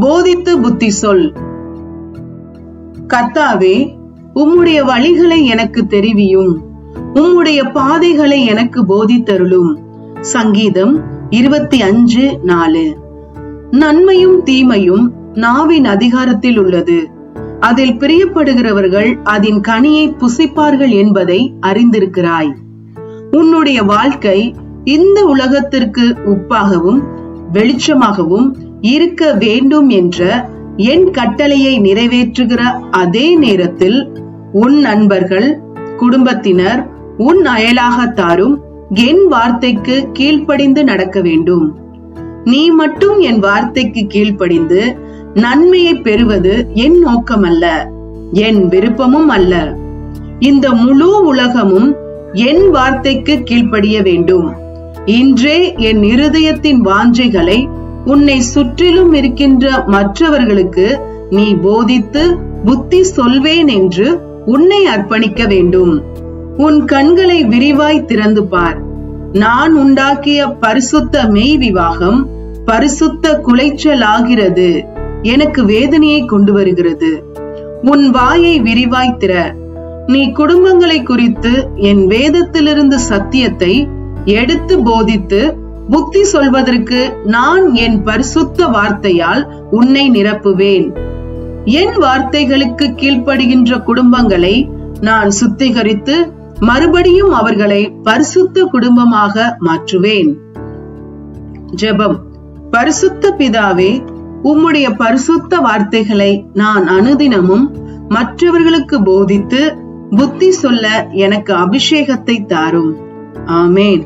போதித்து புத்தி சொல். கர்த்தாவே உம்முடைய வழிகளை எனக்கு தெரிவியும். உம்முடைய பாதைகளை எனக்கு போதித்தருளும். சங்கீதம் இருபத்தி அஞ்சு நாலு. நன்மையும் தீமையும் நாவின் அதிகாரத்தில் உள்ளது. அதில் பிரியப்படுகிறவர்கள் அதன் கனியை புசிப்பார்கள் என்பதை அறிந்திருக்கிறாய். உன்னுடைய வாழ்க்கை இந்த உலகத்திற்கு உப்பாகவும் வெளிச்சமாகவும் இருக்க வேண்டும் என்ற என் கட்டளையை நிறைவேற்றுகிற அதே நேரத்தில் உன் நண்பர்கள் குடும்பத்தினர் உன் அயலாகத்தாரும் என் வார்த்தைக்கு கீழ்ப்படிந்து நடக்க வேண்டும். நீ மட்டும் என் வார்த்தைக்கு கீழ்ப்படிந்து நன்மையை பெறுவது என் நோக்கம் அல்ல என் விருப்பமும் அல்ல. இந்த முழு உலகமும் என் வார்த்தைக்கு கீழ்ப்படிய வேண்டும். இன்றே என் இருதயத்தின் வாஞ்சைகளை உன்னை சுற்றிலும் இருக்கின்ற மற்றவர்களுக்கு நீ போதித்து புத்தி சொல்வேன் என்று உன்னை அர்ப்பணிக்க வேண்டும். உன் கண்களை விரிவாய் திறந்து பார். நான் உண்டாக்கிய பரிசுத்த மெய் விவாகம் பரிசுத்த குலைச்சல் ஆகிறது எனக்கு வேதனையை கொண்டு வருகிறது. உன் வாயை விரிவாய் திற. நீ குடும்பங்களை குறித்து என் வேதத்திலிருந்து சத்தியத்தை எடுத்து போதித்து புத்தி சொல்வதற்கு நான் என் பரிசுத்த வார்த்தையால் உன்னை நிரப்புவேன். என் வார்த்தைகளுக்கு கீழ்ப்படுகின்ற குடும்பங்களை நான் சுத்திகரித்து மறுபடியும் அவர்களை பரிசுத்த குடும்பமாக மாற்றுவேன். ஜெபம். பரிசுத்த பிதாவே உம்முடைய பரிசுத்த வார்த்தைகளை நான் அனுதினமும் மற்றவர்களுக்கு போதித்து புத்தி சொல்ல எனக்கு அபிஷேகத்தை தாரும். ஆமேன்.